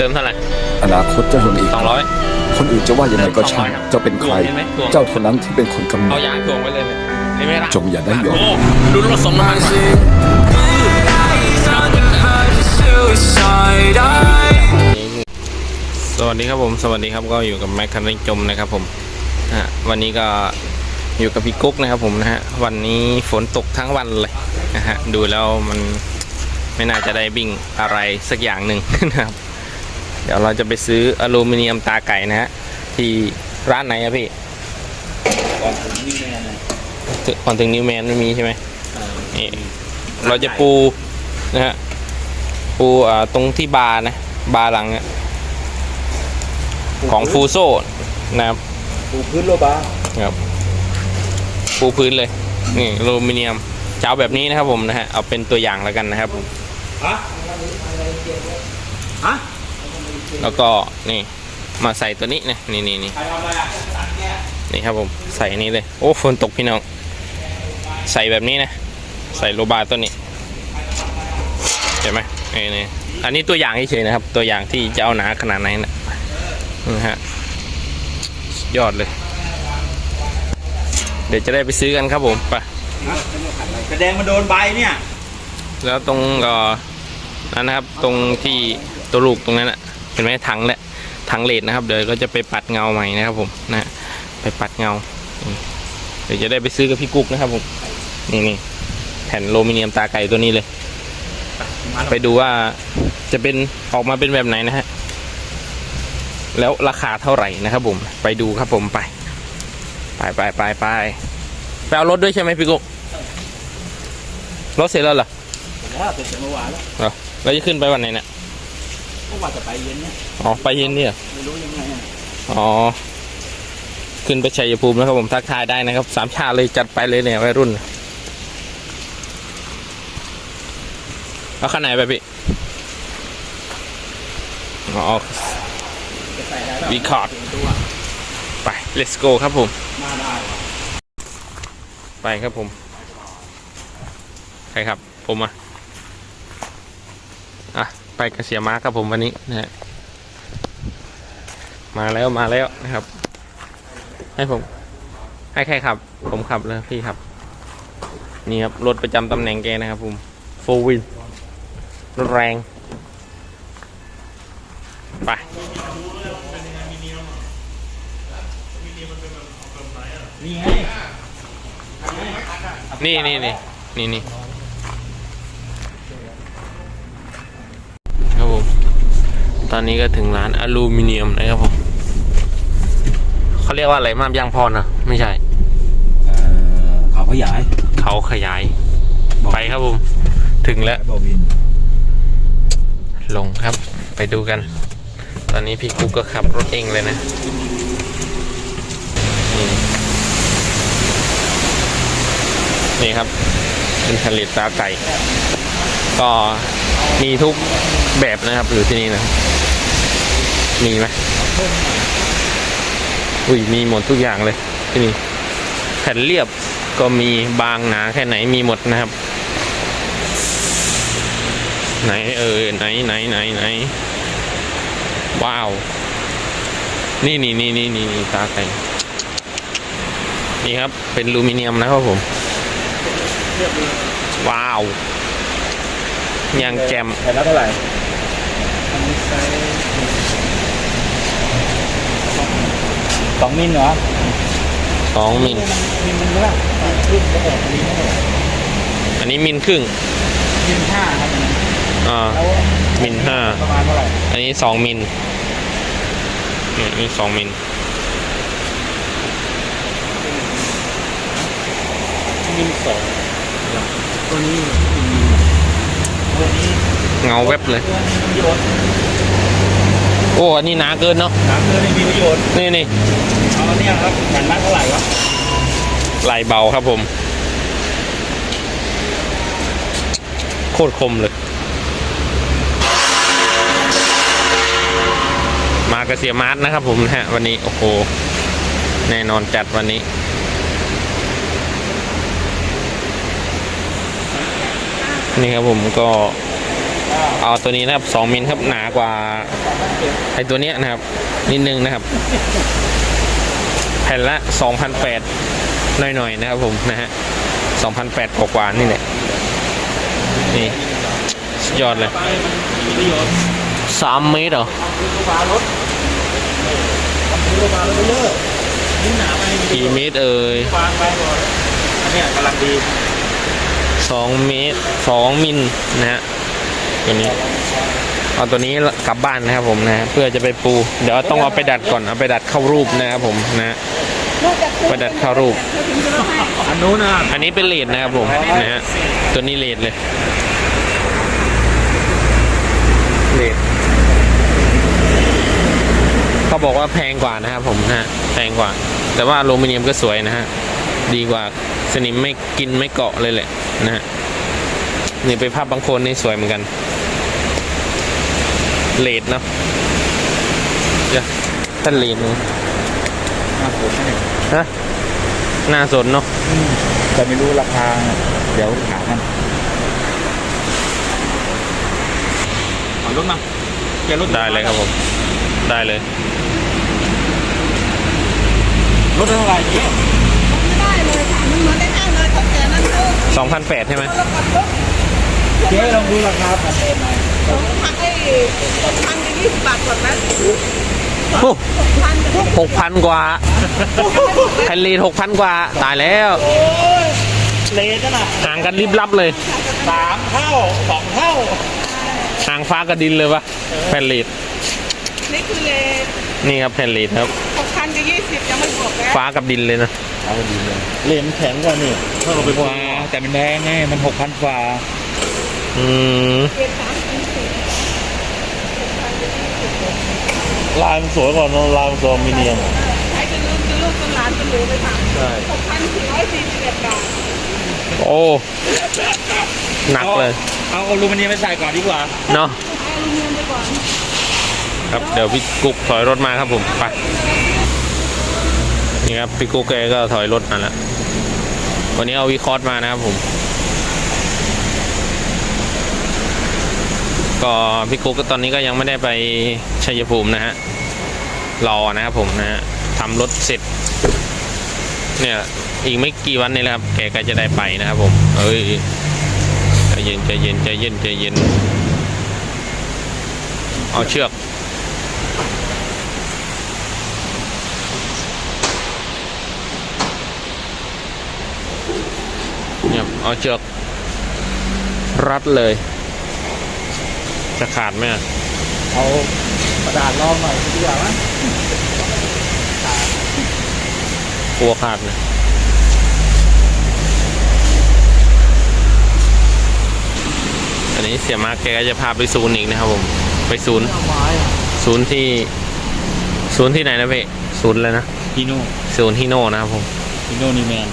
เติมเท่าไหร่อนาคตเจ้ายังมีอีกสองร้อย คนอื่นจะว่ายังไงก็ช่างเจ้าเป็นใครเห็นไหมถ่วงเจ้าเท่านั้นที่เป็นคนกำหนเอาดยางถ่วงไว้เลยเนี่ยนี่ไม่รับจงอย่าได้ยอม โอ้ดูรถสมน้ำมันก่อนสวัสดีครับผม สวัสดีครับก็อยู่กับแม็กคันริจมนะครับผมนะฮะวันนี้ก็อยู่กับพี่กุ๊กนะครับผมนะฮะวันนี้ฝนตกทั้งวันเลยนะฮะดูแล้วมันไม่น่าจะได้บิ่งอะไรสักอย่างหนึ่ง นะครับเดี๋ยวเราจะไปซื้ออลูมิเนียมตาไก่นะฮะที่ร้านไหนอะพี่ถึงก่อนถึงนิวแมนไม่มีใช่ไหมนี่เราจะปูนะฮะปูอ่าตรงที่บาร์นะ บาร์หลังเนี่ยของฟูโซนะครับปูพื้นโลบาครับปูพื้นเลยนี่อลูมิเนียมจะเอาแบบนี้นะครับผมนะฮะเอาเป็นตัวอย่างแล้วกันนะครับผมฮะฮะ แล้วก็นี่มาใส่ตัวนี้นะนี่นี่นี่ใครทำอะไรอะนี่ครับผมใส่อันนี้เลยโอ้ฝนตกพี่น้องใส่แบบนี้นะ ใส่โลบาตัวนี้เห็นไหมนี่นี่อันนี้ตัวอย่างเฉยๆนะครับ ตัวอย่างที่จะเอาหนาขนาดไหนนะนะฮะสุดยอดเลย เดี๋ยวจะได้ไปซื้อกันครับผมไปกระแดงมันโดนใบเนี่ย แล้วตรงเอ่อนั่นนะครับตรงที่ตัวลูกตรงนั้นนะ เห็นไหมถังแหละถังเลดนะครับ เดี๋ยวเราจะไปปัดเงาใหม่นะครับ ผมนะฮะไปปัดเงานี่เดี๋ยวจะได้ไปซื้อกับพี่กุ๊กนะครับผมนี่นี่แผ่นโลมิเนียมตาไก่ตัวนี้เลย ไปดูว่าจะเป็นออกมาเป็นแบบไหนนะฮะแล้วราคาเท่าไหร่นะครับผมไปดูครับผมไป ไปไปไปไปไปเอารถด้วยใช่ไหมพี่กุ๊กรถเสร็จแล้วเหรอแล้วเป็นเมื่อวานแล้วเหรอเราจะขึ้นไปวันไหนเนี่ย เมื่อวานจะไปเย็นเนี่ยอ๋อไปเย็นเนี่ยไม่รู้ยังไงอะอ๋อขึ้นไปชัยภูมินะครับผมทักทายได้นะครับสามชาติเลยจัดไปเลยเนี่ยวัยรุ่นเอาข้างไหนไปพี่อ๋อจะใส่ได้วีคอร์ดตัวไป let's go ครับผม มาได้ไปครับผม ใครครับ ผมอะอะ ไปกระเสียมาครับผมวันนี้นะฮะมาแล้วมาแล้วนะครับ ให้ผม ให้ใครขับ ผมขับเลยพี่ครับ นี่ครับ รถประจำตำแหน่งแกนะครับผมโฟวินรถแรง ไปนี่ไงนี่นี่นี่นี่นี่ ตอนนี้ก็ถึงร้านอลูมิเนียมนะครับผมเขาเรียกว่าอะไรมามยางพรเหรอไม่ใช่เอ่อเขาขยาย เขาขยาย ไปครับผมถึงแล้วบอวิน ลงครับ ไปดูกัน ตอนนี้พี่กุ๊กก็ขับรถเองเลยนะนี่นี่ครับเป็นผลิตตาไก่ก็ มีทุกแบบนะครับอยู่ที่นี่นะ มีไหมอุ้ยมีหมดทุกอย่างเลยที่นี่แผ่นเรียบก็มีบางหนาแค่ไหนมีหมดนะครับ ไหนเออไหนไหนไหนไหนว้าว นี่นี่นี่นี่นี่นตาไก่นี่ครับเป็นลูมิเนียมนะครับผมว้าว ยังแจมแผ่นละเท่าไหร่สองมิลเหรอสองมิลมิลมันเท่าไหร่ขึ้นก็บอกมิลเท่าไหร่อันนี้มิลครึ่งมิลห้าครับอ่าแล้วมิลห้าประมาณเท่าไหร่อันนี้สองมิลนี่นี่สองมิลมิลสองตัวนี้ ตัวนี้เงาแวบเลย ตัวนี้มีประโยชน์โอ้อันนี้หนาเกินเนาะน้ำเกลือนี่มีประโยชน์นี่นี่เอาเนี่ยครับแผ่นละเท่าไหร่วะลายเบาครับผม โคตรคมเลย มากระเสียมาร์ทนะครับผมนะฮะวันนี้โอ้โหแน่นอนจัดวันนี้ นี่ครับผมก็เอาตัวนี้นะครับสองมิลครับหนากว่าไอตัวเนี้ยนะครับ นิดนึงนะครับแผ่นละสองพันแปดหน่อยๆนะครับผมนะฮะสองพันแปดกว่าๆนี่แหละนี่สุดยอดเลยสามเมตรเหรอฟ้ารถทำรถฟ้ารถไปเยอะนี่หนาไปมีประกี่เมตรเอ่ยฟางไปก่อนอันเนี้ยกำลังดี สองเมตรสองมิลนะฮะตัวนี้ เอาตัวนี้กลับบ้านนะครับผมนะ เพื่อจะไปปู เดี๋ยวต้องเอาไปดัดก่อน เอาไปดัดเข้ารูปนะครับผมนะไปดัดเข้ารูป อันนู้นนะอันนี้เป็นเลดนะครับผมนะฮะ ตัวนี้เลดเลย เลดเขาบอกว่าแพงกว่านะครับผมนะฮะแพงกว่า แต่ว่าอลูมิเนียมก็สวยนะฮะ ดีกว่า สนิมไม่กินไม่เกาะเลยแหละนะฮะนี่ไปภาพบางคนนี่สวยเหมือนกันเลดเนาะเดี๋ยวท่านเลดเนอะน่าสนเนี่ยฮะน่าสนเนาะแต่ไม่รู้ราคา เดี๋ยวถามมันถอยรถมาเกียร์รถได้เลยครับผม ได้เลย รถเท่าไหร่เนี่ย ได้เลยค่ะมันเหมือนได้ได้เลยเท่าแก่นั้นเท่า2,800ใช่ไหมแล้วก็ลดเจ๊ลองดูราคาผ่านเองหน่อยสองพันไอ้สองพันกับยี่สิบบาทก่อนนะโอ้สองพันกับหกพันกว่าแผ่นลีดหกพันกว่า ตายแล้วโอ้ยเลนน่ะห่างกันริบลับเลยสามเท่าสองเท่าห่างฟ้ากับดินเลยวะแผ่นลีดนี่คือเลนนี่ครับแผ่นลีดครับหกพันกับยี่สิบยังไม่บวกแล้วฟ้ากับดินเลยนะ เอาดีเลยเลนมันแข็งกว่านี่ถ้าเราไปฟ้าแต่มันแพงไงมันหกพันกว่าอืมเจ็ดสามสี่สิบลายมันสวยกว่าเนอะลายมันตัวมิเนียมใครจะลืมจะลูกจะหลานจะเหลือไปค่ะใช่หกพันสี่ร้อยสี่สิบเอ็ดบาทโอ้หนักเลย เอาอลูมิเนียมไปใส่ก่อนดีกว่าเนาะเอาอลูมิเนียมไปก่อนครับเดี๋ยวพี่กุ๊กถอยรถมาครับผมไป นี่ครับพี่กุ๊กแกก็ถอยรถมาแล้ว วันนี้เอาวีคอร์สมานะครับผม ก็พี่กุ๊กก็ตอนนี้ก็ยังไม่ได้ไปชัยภูมินะฮะ รอนะครับผมนะฮะทำรถเสร็จ เนี่ยอีกไม่กี่วันนี่แหละครับ แกก็จะได้ไปนะครับผม เอ้ยใจเย็นใจเย็นใจเย็นใจเย็น เอาเชือก เนี่ยเอาเชือกรัดเลย จะขาดไหมอะเอากระดาษรองหน่อยดีกว่ามั้ยกลัวขาดนะอันนี้เสียมาร์กแกก็จะพาไปศูนย์อีกนะครับผม ไปศูนย์เอาไม้ศูนย์ที่ ศูนย์ที่ไหนนะเพ่ศูนย์เลยนะพีโน่ศูนย์ฮิโน่นะครับผมพีโน่นิวแมน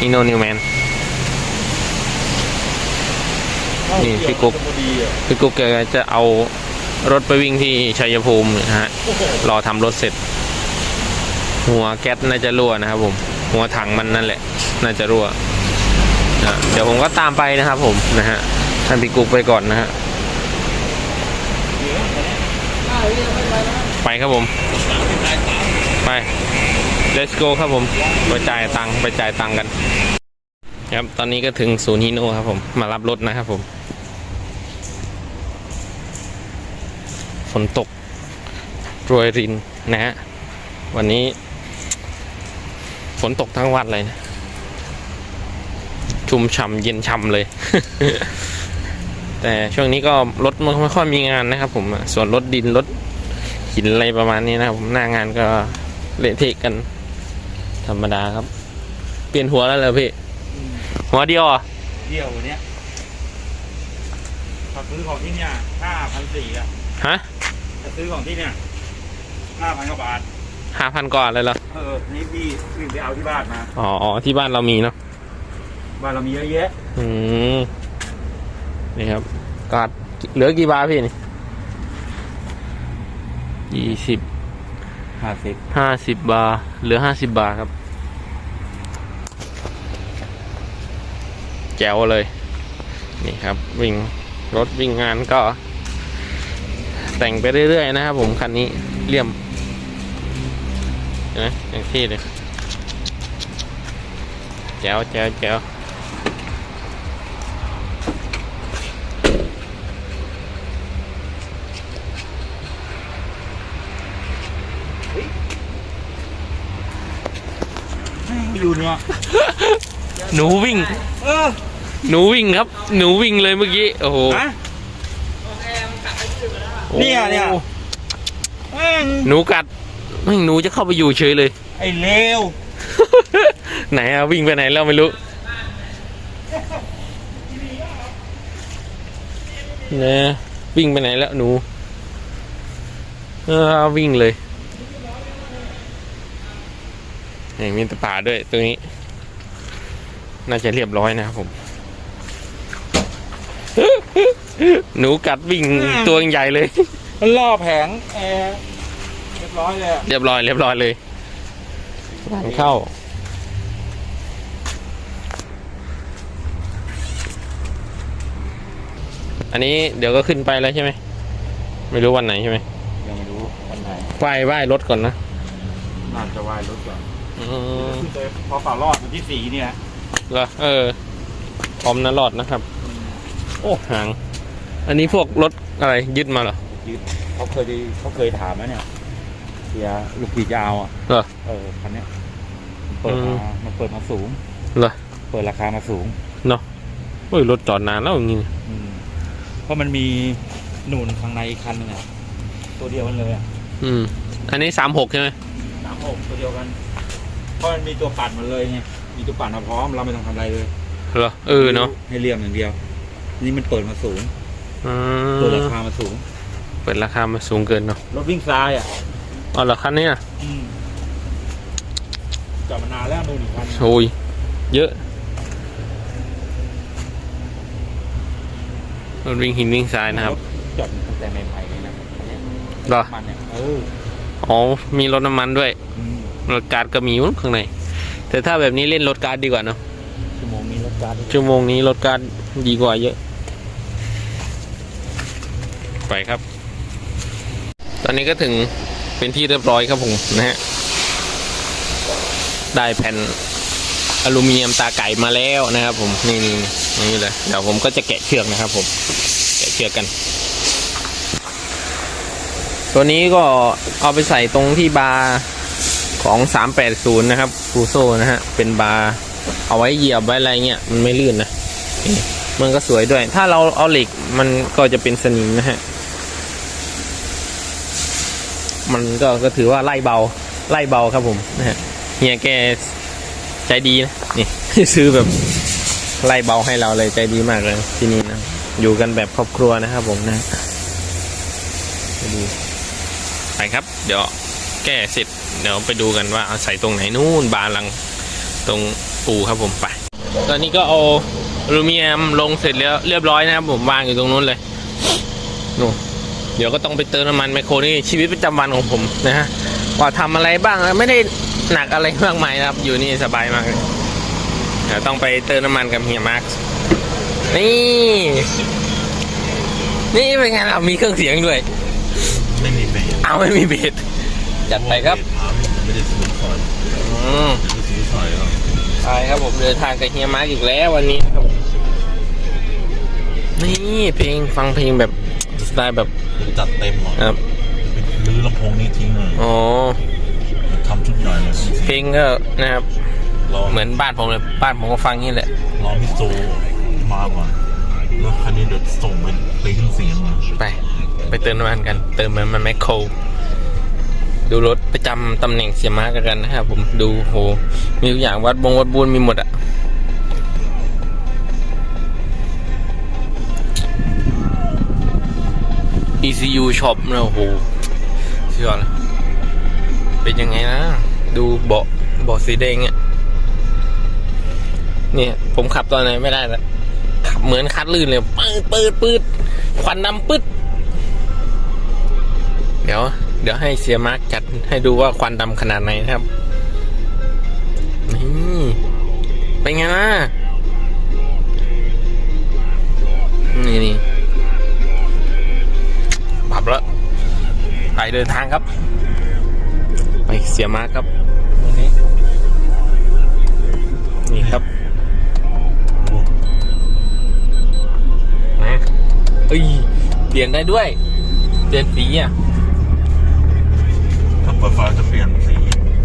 ฮิโน่นิวแมน นี่พี่กุ๊กดีอะพี่กุ๊กแกจะเอารถไปวิ่งที่ชัยภูมินะฮะรอทำรถเสร็จ หัวแก๊สน่าจะรั่วนะครับผม หัวถังมันนั่นแหละ น่าจะรั่วนะเดี๋ยวผมก็ตามไปนะครับผมนะฮะท่านพี่กุ๊กไปก่อนนะฮะไปครับผม ไป let's go ครับผมไปจ่ายตังค์ไปจ่ายตังค์กัน ครับตอนนี้ก็ถึงศูนย์ฮิโน่ครับผมมารับรถนะครับผม ฝนตกโปรยรินนะฮะ วันนี้ ฝนตกทั้งวันเลยนะชุ่มฉ่ำเย็นฉ่ำเลย แต่ช่วงนี้ก็รถมันไม่ค่อยมีงานนะครับ ผมอะส่วนรถดินรถหินอะไรประมาณนี้นะครับผมหน้างานก็เละเทะกัน ธรรมดาครับ เปลี่ยนหัวแล้วเหรอพี่ หัวเดียวเหรอะเดี่ยวเนี้ยถ้าซื้อของที่เนี่ยห้าพันสี่อะฮะ ถ้าซื้อของที่เนี่ยห้าพันกว่าบาทห้าพันกว่าเลยเหรอ เออนี่พี่วิ่งไปเอาที่บ้านมา อ๋ออ๋อที่บ้านเรามีเนาะ บ้านเรามีเยอะแยะอืม นี่ครับกาดเหลือกี่บาทพี่นี่ยี่สิบห้าสิบห้าสิบบาทเหลือห้าสิบบาทครับ แจ๋วเลย นี่ครับ วิ่งรถวิ่งงานก็ แต่งไปเรื่อยๆนะครับผมคันนี้เลี่ยมเห็นไหมอย่างที่เลยแจ๋วแจ๋วแจ๋วอยู่เนี่ยหนูวิ่ง เออ หนูวิ่งครับ หนูวิ่งเลยเมื่อกี้ โอ้โห ฮะโอ้ เนี่ยเนี่ยแม่งหนูกัดไม่งหนูจะเข้าไปอยู่เฉยเลย ไอ้เลวไหนอะวิ่งไปไหนแล้วไม่รู้เนี่ยวิ่งไปไหนแล้วหนูเออวิ่งเลยนี่มีตะป่าด้วยตรงนี้ น่าจะเรียบร้อยนะครับผม หนูกัดวิ่งตัวใหญ่เลยมันล่อแผงแอร์เรียบร้อยเลยอะเรียบร้อยเรียบร้อยเลยงานเข้าอันนี้เดี๋ยวก็ขึ้นไปแล้วใช่ไหม ไม่รู้วันไหนใช่ไหมยังไม่รู้วันไหนไหว้ไหว้รถก่อนนะน่าจะวายรถก่อนอืมขึ้นไปพอเปล่ารอดวันที่สี่เนี่ยเหรอเออพร้อมนะรอดนะครับ โอ้หาง อันนี้พวกรถอะไรยึดมาเหรอยืดเขาเคยได้เขาเคยถามแล้วเนี่ยเสียลูกปียาวอะเหรอเออคันเนี้ยมันเปิดอืมามมันเปิดมาสูงเหรอเปิดราคามาสูงเนาะโอ้ยรถจอดนานแล้วอย่างงี้อืมเพราะมันมีหนุนข้างในอีกคันหนึงอะตัวเดียวกันเลยอะอืม อันนี้สามหกใช่ไหมสามหกตัวเดียวกัน เพราะมันมีตัวปั่นมาเลยไงมีตัวปั่นมาพร้อมเราไม่ต้องทำอะไรเลยเหรอเออเนาะให้เรียมอย่างเดียว นี่มันเปิดมาสูงอืเปิดมราคามาสูง เปิดราคามาสูงเกินเนาะรถวิ่งซ้ายอะอ๋อเหรอคันนี้อะอืมจอดมานานแล้วนู่นอีกคันโอ้ยเยอะรถวิ่งหินวิ่งทรายนะครับจอดตั้งแต่ใหม่ๆเลยนะเนี่ยเหรอมันเนี่ยเอออ๋อมีรถน้ำมันด้วยอืมรถการ์ดก็มีอยู่ข้างในแต่ถ้าแบบนี้เล่นรถการ์ดดีกว่าเนาะชั่วโมงนี้รถการ์ดชั่วโมงนี้รถการ์ดดีกว่าเยอะ ไปครับ ตอนนี้ก็ถึงเป็นที่เรียบร้อยครับผมนะฮะได้แผ่นอลูมิเนียมตาไก่มาแล้วนะครับ ผมนี่นี่นี่เลยเดี๋ยวผมก็จะแกะเชือกนะครับ ผมแกะเชือกกัน ตัวนี้ก็เอาไปใส่ตรงที่บาร์ของ 380 นะครับฟูโซนะฮะเป็นบาร์เอาไว้เหยียบไว้อะไรเงี้ยมันไม่ลื่นนะมันก็สวยด้วย ถ้าเราเอาเหล็กมันก็จะเป็นสนิมนะฮะ มันก็ก็ถือว่าไล่เบาไล่เบาครับผมนะฮะเฮียแกใจดีนะนี่ซื้อแบบไล่เบาให้เราเลยใจดีมากเลยที่นี่นะอยู่กันแบบครอบครัวนะครับผมนะดูไปครับ เดี๋ยวแก้เสร็จเดี๋ยวไปดูกันว่าเอาใส่ตรงไหนนู่นบานหลังตรงปูครับผมไป ตอนนี้ก็เอาอลูมิเนียมลงเสร็จแล้วเรียบร้อยนะครับผมวางอยู่ตรงนู้นเลยนู่น เดี๋ยวก็ต้องไปเติมน้ำมันไมโครนี่ชีวิตประจำวันของผมนะฮะว่าทำอะไรบ้างไม่ได้หนักอะไรมากมายนะครับ อยู่นี่สบายมากเลยเดี๋ยวต้องไปเติมน้ำมันกับเฮียมาร์คนี่ นี่เป็นไงเรามีเครื่องเสียงด้วย ไม่มีเบรกเอาไม่มีเบสจัดไปครับไม่ได้ซื้อคอยอืมซื้อคอยครับใช่ครับผมเดินทางกับเฮียมาร์กอีกแล้ววันนี้ครับผมนี่เพลงฟังเพลงแบบสไตล์แบบ จัดเต็มหมดครับรื้อลำโพงนี้ทิ้งเลยอ๋อทำชุดใหญ่เลยเพลงก็นะครับรอเหมือนบ้านผมเลยบ้านผมก็ฟังนี่แหละรอพี่โซมาก่อนแล้วคันนี้เดี๋ยวส่งไปตีเครื่องเสียงเลยไป ไปเติมน้ำมันกัน เติมมันมันแมคโครดูรถประจำตำแหน่งเสียมาร์กกันนะครับผมดูโหมีทุกอย่างวัดบงวัดบูนมีหมดอะ ECU Shop นะโอ้โหเชื่อเลยเป็นยังไงนะ ดูเบาะเบาะสีแดงเนี่ยเนี่ย ผมขับตอนไหนไม่ได้แล้วขับเหมือนคัดลื่นเลยปืดปืดปืดควันดำปึ๊ดเดี๋ยว เดี๋ยวให้เสียมาร์กจัดให้ดูว่าควันดำขนาดไหนนะครับนี่เป็นไงนะนี่นี่ ปรับแล้วไปเดินทางครับ ไปเสียมาครับวันนี้นี่ครับนะเอ้ยเปลี่ยนได้ด้วย เปลี่ยนสีอะถ้าเปิดไฟจะเปลี่ยนสี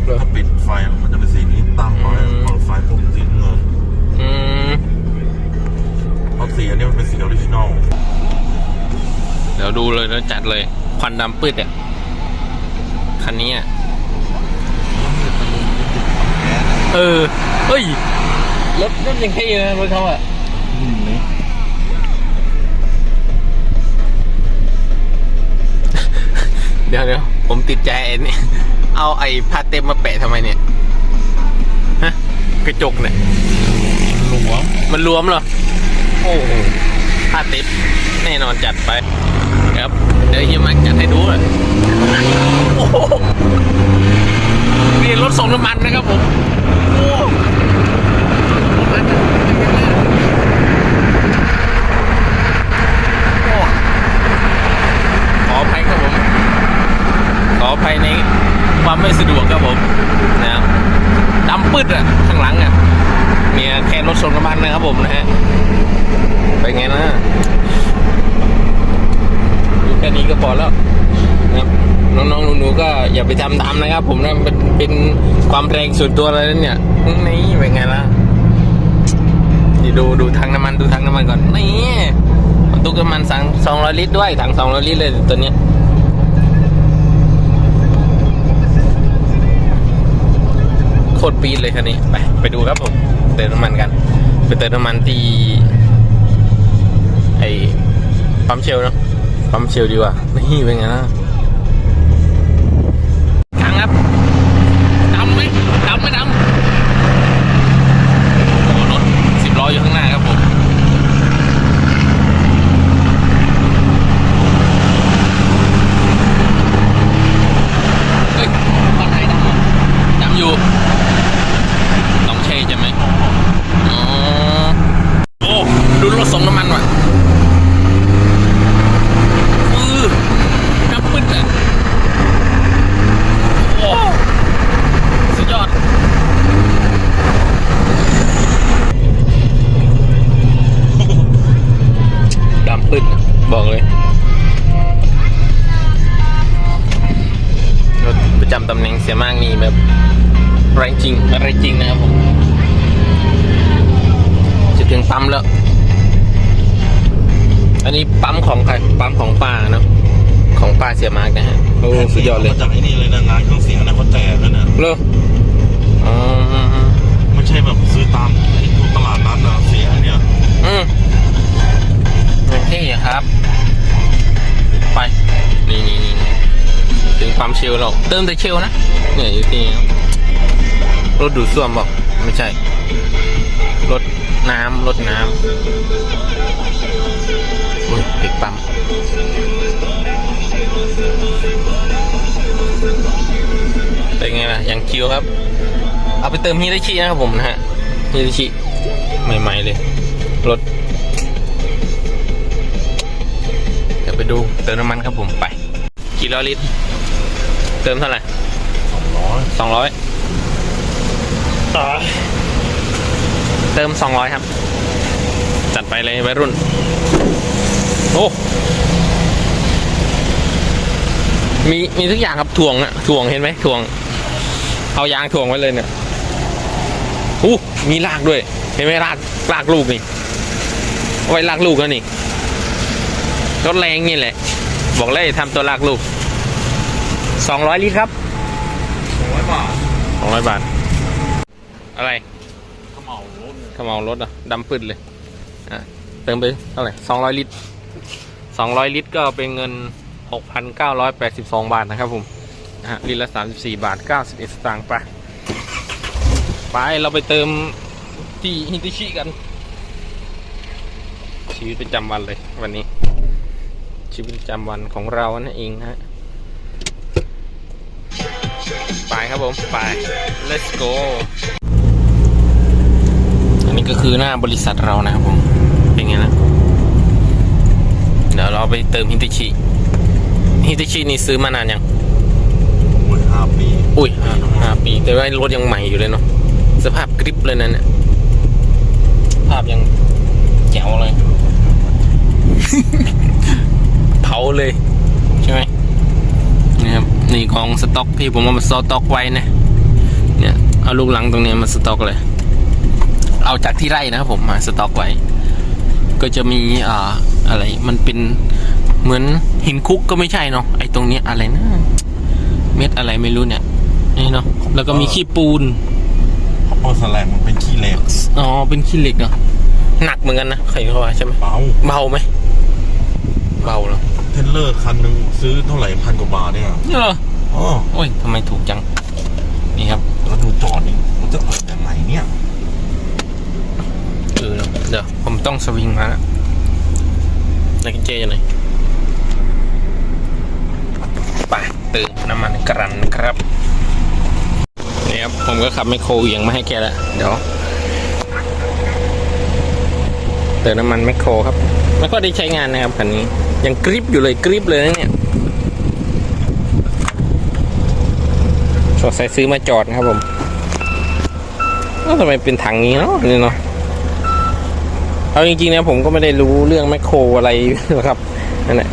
เหรอถ้าปิดไฟมันจะเป็นสีนี้ตั้งไว้อืมเปิดไฟปุ๊บเป็นสีเงินอืมเพราะสีอันนี้มันเป็นสีออริจินอล เดี๋ยวดูเลยแล้วจัดเลย ควันดำปืดอะคันนี้อะเออเฮ้ย รถรถยังเท่อยู่นะรถเขาอะเดี๋ยวเดี๋ยวผมติดใจไอ้นี่เอาไอ้ผ้าเต็มมาแปะทำไมเนี่ย ฮะ กระจกเนี่ยหลวม มันรวมเหรอ โอ้โหผ้าเต็มแน่นอนจัดไปครับเดี๋ยวเฮียมาจัดให้ดูเลยโอ้โหนี่รถส่งน้ำมันนะครับผมโอ้ขออภัยครับผม ขออภัยในความไม่สะดวกครับผมนะครับดำปืดอะข้างหลังอะเนี่ยแค่รถส่งน้ำมันนะครับผมนะฮะ เป็นไงนะ แค่นี้ก็พอแล้วนะครับน้องๆหนูๆก็อย่าไปทำตามนะครับ ผมนะเป็นเป็นความแรงส่วนตัวอะไรนั่นเนี่ยนี่เป็นไงล่ะดีดูดูถังน้ำมันดูถังน้ำมันก่อนนี่บรรทุกน้ำมันสั่งสองร้อยลิตรด้วยถังสองร้อยลิตรเลยตัวเนี้ยโคตรปีดเลยคันนี้ไปไปดูครับผมเติมน้ำมันกันไปเติมน้ำมันที่ไอ้ปั๊มเชลเนาะ ปั๊มเชลดีกว่า นี่เป็นไงนะ อะไรจริงนะครับผมจะถึงปั๊มแล้ว อันนี้ปั๊มของใครปั๊มของป้าเนาะของป้าเสียมากนะฮะโอ้สุดยอดเลยมาจากไอ้นี่เลยนะงานเครื่องเสียงนะเขาแจกกันนะเลออ๋อไม่ใช่แบบซื้อตามไอ้พวกตลาดนัดนะเสียงเนี่ยอืมอย่างเท่อะครับ ไปนี่นี่นี่นี่ถึงปั๊มเชลเราเติมแต่เชลนะเนี่ยอยู่ที่นี่ค รับรถดูดซ่วมบอกไม่ใช่ รถน้ำรถน้ำอุ้ยปิดปั๊มเป็นไงล่ะยังคิวครับ เอาไปเติมฮิตาชินะครับผมนะฮะฮิตาชิใหม่ ๆ เลย รถเดี๋ยวไปดูเติมน้ำมันครับผมไป กี่ร้อยลิตร เติมเท่าไหร่สองร้อยสองร้อย เติมสองร้อยครับ จัดไปเลยวัยรุ่น โอ้ มีมีทุกอย่างครับถ่วงอะถ่วงเห็นไหมถ่วง เอายางถ่วงไว้เลยเนี่ยอู้มีลากด้วย เห็นไหมลากลากลูกนี่เอาไว้ลากลูกแล้วนี่รถแรงนี่แหละ บอกเลยทำตัวลากลูกสองร้อยลิตรครับสองร้อยบาทสองร้อยบาท อะไรเขาเหมารถขมเอารถอะดำปืดเลยอะเติมไปเท่าไหร่สองร้อยลิตรสองร้อยลิตรก็เป็นเงินหกพันเก้าร้อยแปดสิบสองบาทนะครับผมนะฮะลิตรละสามสิบสี่บาทเก้าสิบเอ็ดสตางค์ไปไปเราไปเติมที่ฮิติชิกัน ชีวิตประจำวันเลยวันนี้ ชีวิตประจำวันของเรานั่นเองฮะไปครับผม ไป let's go อันนี้ ก็คือหน้าบริษัทเรานะครับผม เป็นไงนะ เดี๋ยวเราไปเติมฮิตาชิฮิตาชินี่ซื้อมานานยังโอ้ยห้าปี อุ้ยห้าห้าปี แต่ว่ารถยังใหม่อยู่เลยเนาะ สภาพกริปเลยนะเนี่ย ภาพยังแจ๋วเลย เผาเลย ใช่ไหมนี่ครับ นี่ของสต็อกที่ผมเอามาสต็อกไว้นะ เนี่ย เอาลูกหลังตรงเนี้ยมาสต็อกเลย เอาจากที่ไร่นะครับผมมาสต็อกไว้ ก็จะมีอ่าอะไรมันเป็นเหมือนหินคุกก็ไม่ใช่เนาะไอ้ตรงเนี้ยอะไรนะ เม็ดอะไรไม่รู้เนี่ยนี่เนาะแล้วก็มีขี้ปูนเพราะสแลมมันเป็นขี้เหล็กอ๋อเป็นขี้เหล็กเนาะหนักเหมือนกันนะใครเขาว่าใช่ไหมเบาเบาไหมเบาเหรอเทรลเลอร์คันหนึ่งซื้อเท่าไหร่พันกว่าบาทเนี่ยเอออ๋อโอ้ยทำไมถูกจัง นี่ครับแล้วดูจอดนี่มันจะเปิดแบบไหนเนี่ย เออเนอะเดี๋ยวผมต้องสวิงมาแล้วนักกินเจอยู่ไหนไปเติมน้ำมันกรันครับนี่ครับ ผมก็ขับไมคโครเหวี่ยงมาให้แกแล้วเดี๋ยวเติมน้ำมันแมคโครครับไม่ค่อยได้ใช้งานนะครับคันนี้ ยังกริปอยู่เลยกริปเลยนะเนี่ยสดใส่ซื้อมาจอดนะครับผมเอ้าทำไมเป็นถังนี้เนาะนี่เนาะ เอาจริงๆนะผมก็ไม่ได้รู้เรื่องแมคโครอะไรหรอกครับนั่นแหละ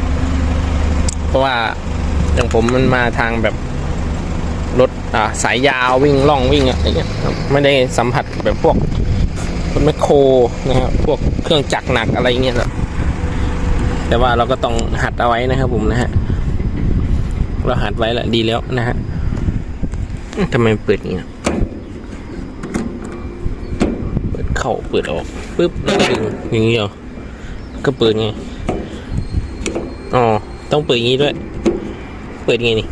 เพราะว่าอย่างผมมันมาทางแบบรถอ่าสายยาววิ่งล่องวิ่งอะไรเงี้ยครับไม่ได้สัมผัสแบบพวกรถแมคโครนะครับพวกเครื่องจักรหนักอะไรเงี้ยครับแต่ว่าเราก็ต้องหัดเอาไว้นะครับ ผมนะฮะเราหัดไว้แหละดีแล้วนะฮะทำไมเปิดอย่างนี้นะ เปิดเข้าเปิดออกปึ๊บแล้วก็ดึงอย่างนี้เหรอก็เปิดไงอ๋อต้องเปิดอย่างนี้ด้วย เปิดไงนี่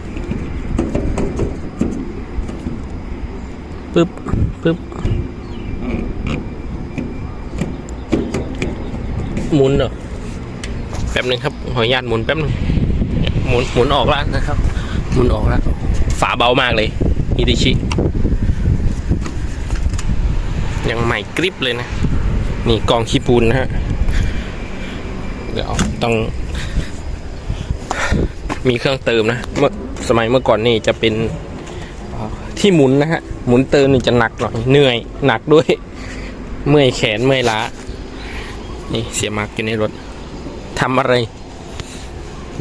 ปึ๊บปึ๊บหมุนเหรอแป๊บหนึงครับขออนุญาตหมุนแป๊บหนึงหมุนหมุนออกแล้วนะครับ หมุนออกแล้วฝาเบามากเลยฮิติชิ ยังใหม่กริบเลยนะ นี่กองขี้ปูนนะฮะ เดี๋ยวต้อง มีเครื่องเติมนะ เมื่อสมัยเมื่อก่อนนี่จะเป็นที่หมุนนะฮะ หมุนเติมนี่จะหนักหน่อย เหนื่อย หนักด้วย เมื่อยแขนเมื่อยล้า นี่เสียมากอยู่ในรถทำอะไร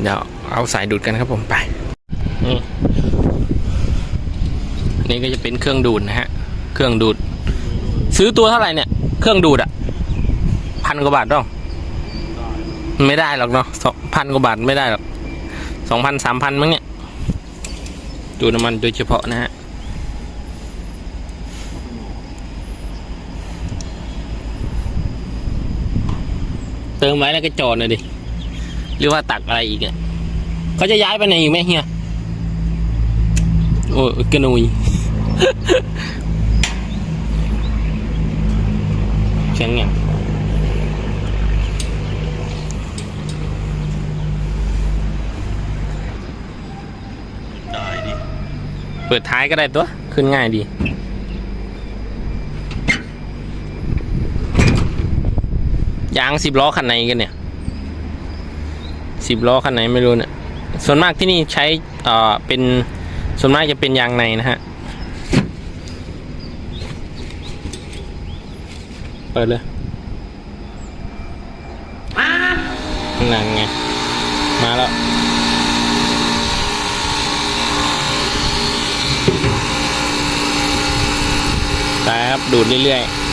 เดี๋ยวเอาสายดูดกันครับผมไป นี่นี่ก็จะเป็นเครื่องดูดนะฮะ เครื่องดูด ซื้อตัวเท่าไหร่เนี่ย เครื่องดูดอะพันกว่าบาทต้องไม่ได้หรอกเนาะสองพันกว่าบาทไม่ได้หรอกสองพันสามพันมั้งเนี่ยดูน้ำมันโดยเฉพาะนะฮะเติมไว้แล้วก็จอดหน่อยดิหรือว่าตักอะไรอีกเนี่ยเขาจะย้ายไปไหนอีกไหมเฮียโอ้ยกระนุย เชียงอย่างได้ดิเปิดท้ายก็ได้ตัว ขึ้นง่ายดียางสิบล้อคันไหนกันเนี่ยสิบล้อคันไหนไม่รู้เนี่ยส่วนมากที่นี่ใช้เอ่อเป็นส่วนมากจะเป็นยางในนะฮะ เปิดเลยนั่นไง มาแล้ว ตายครับ ดูดเรื่อยๆ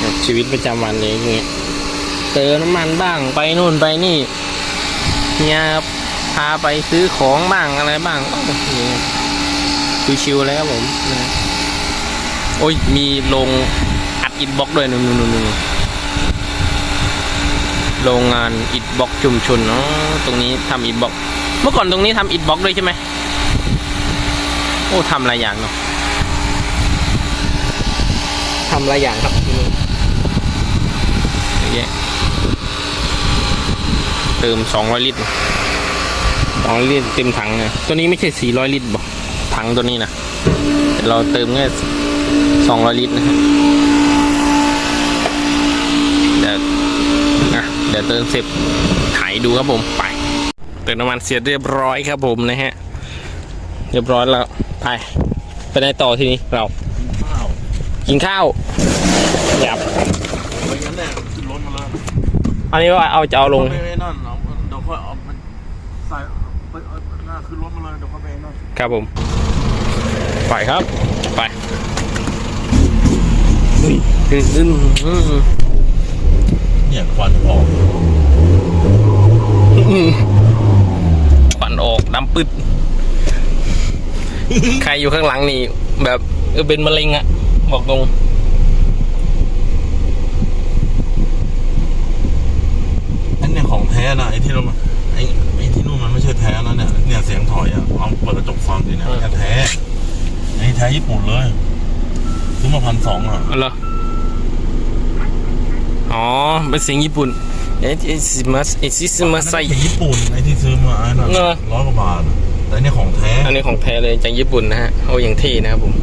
แบบชีวิตประจำวันเลยอย่างเงี้ยเติมน้ำมันบ้างไปนู่นไปนี่เนี่ยครับพาไปซื้อของบ้างอะไรบ้างโอ้โห ชิวๆเลยครับผมนะโอ้ย มีโรงอัดอินบ็อกด้วยนู่นๆๆโรงงานอิดบ็อกชุมชนเนาะตรงนี้ทำอิดบ็อกเมื่อก่อนตรงนี้ทำอิดบ็อกด้วยใช่ไหมโอ้ทำหลายอย่างเนาะทำหลายอย่างครับที่นี่เยอะแยะเติมสองร้อยลิตรสองลิตรเต็มถังเลยตัวนี้ไม่ใช่สี่ร้อยลิตรบอก ถังตัวนี้นะแต่เราเติมแค่สองร้อยลิตรนะฮะเดี๋ยวเดี๋ยวเติมเสร็จถ่ายดูครับผมไปเติมน้ำมันเสร็จเรียบร้อยครับผมนะฮะ เรียบร้อยแล้วไปไปไหนต่อทีนี้เราข้าวกินข้าวยับไปงั้นแหละขึ้นรถมาเลยอันนี้ว่าเอาจะเอาลงไปไอ้นั่นเอาเดี๋ยวค่อยเอามันใส่ไปเอาหน้าขึ้นรถมาเลยเดี๋ยวค่อยไปไอ้นั่นครับผม ไปครับ ไปอืมอืมอืมเนี่ยควันออกควันออกดำปึ๊ดใครอยู่ข้างหลังนี่ แบบเออเป็นมะเร็งอะบอกตรงอันเนี้ยของแท้นะไอ้ที่เราไอ้ไอ้ที่นู่นมันไม่ใช่แท้นะเนี่ยเนี่ยเสียงถอยอะเอาเปิดกระจกฟังดิเนี่ยเนี่ยแท้ ไอ้แท้ญี่ปุ่นเลย ซื้อมาพันสองอะเหรออ๋อเป็นเสียงญี่ปุ่นเอ๊ะเอซิมัสเอซิมัสไซไอ้ญี่ปุ่นไอ้ที่ซื้อมาไอ้นั่นเหรอร้อยกว่าบาทอะแต่อันนี่ของแท้ อันนี้ของแท้เลยจากญี่ปุ่นนะฮะโอ้อย่างเท่นะครับผม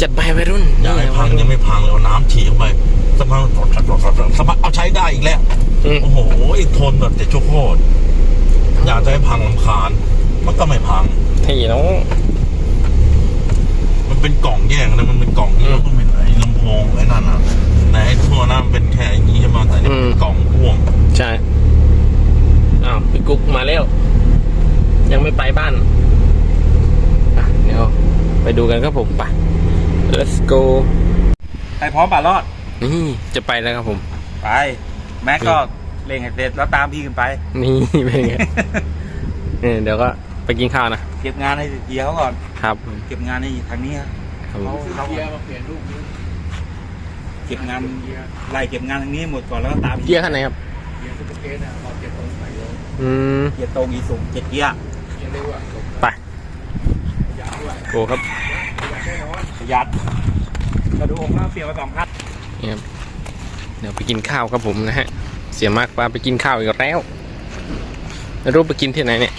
จัดไปวัยรุ่นอย่าให้พังยังไม่พังเลยเอาน้ำฉีดเข้าไปสักพักสักพักเอาใช้ได้อีกแล้วอืมโอ้โหทนแบบเจ็ดชั่วโคตรอยากจะให้พังลำคาญมันก็ไม่พังเท่เนาะมัน เป็นกล่องแยกนะมันเป็นกล่องที่อืมมันเป็นไอ้ลำโพงไอ้นั่นอะแต่ไอ้ทั่วหน้ามันเป็นแค่อย่างนี้ใช่ไหมแต่นี่อืมเป็นกล่องพ่วงใช่อ้าวพี่กุ๊กมาแล้ว ยังไม่ไปบ้านอะเดี๋ยวไปดูกันครับผมไป let's go ไปพร้อมป่ารอดนี่จะไปแล้วครับผม ไป แม็กก็เล่งให้เสร็จแล้วตามพี่ขึ้นไป นี่เป็นไงเนี่ยเดี๋ยวก็ไปกินข้าวนะ เก็บงานให้เฮียเขาก่อน ครับเก็บงานให้ทางนี้ครับครับผเขามเขาเก็บงานไล่เก็บงานทางนี้หมดก่อนแล้วก็ตามเกียร์คันไหนครับอืม เกียร์ตรงอีสูงเจ็ดเกียร์ไปโอ้ครับประหยัดกระดูกองค์แล้วเปลี่ยนมาสองพันนี่ครับเดี๋ยวไปกินข้าวครับผมนะฮะ เสียมากว่าไปกินข้าวอีกแล้วไม่รู้ไปกินที่ไหนเนี่ย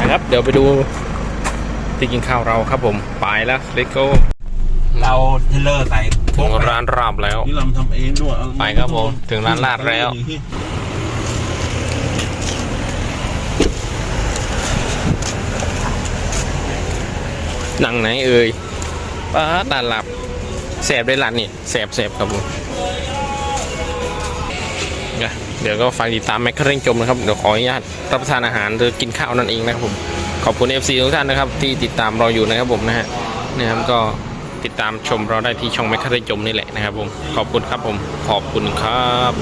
นะครับ เดี๋ยวไปดูที่กินข้าวเราครับผมไปแล้วเลโก้เราเทเลอร์ใส่ถึงร้านราบแล้ว นี่เราทำเองด้วยเอาไปครับผมถึงร้านลาดแล้วหนังไหนเอ่ยป้าดตาหลับแสบได้หลัดนี่แสบแสบครับผมเดี๋ยวเดี๋ยวก็ฝากติดตามแมคเคเร่งจมนะครับ เดี๋ยวขออนุญาตรับประทานอาหารหรือกินข้าวนั่นเองนะครับผม ขอบคุณ FC ทุกท่านนะครับ ที่ติดตามเราอยู่นะครับผมนะฮะนะครับก็ติดตามชมเราได้ที่ช่องแมคเคเร่งจมนี่แหละนะครับผมขอบคุณครับผมขอบคุณครับ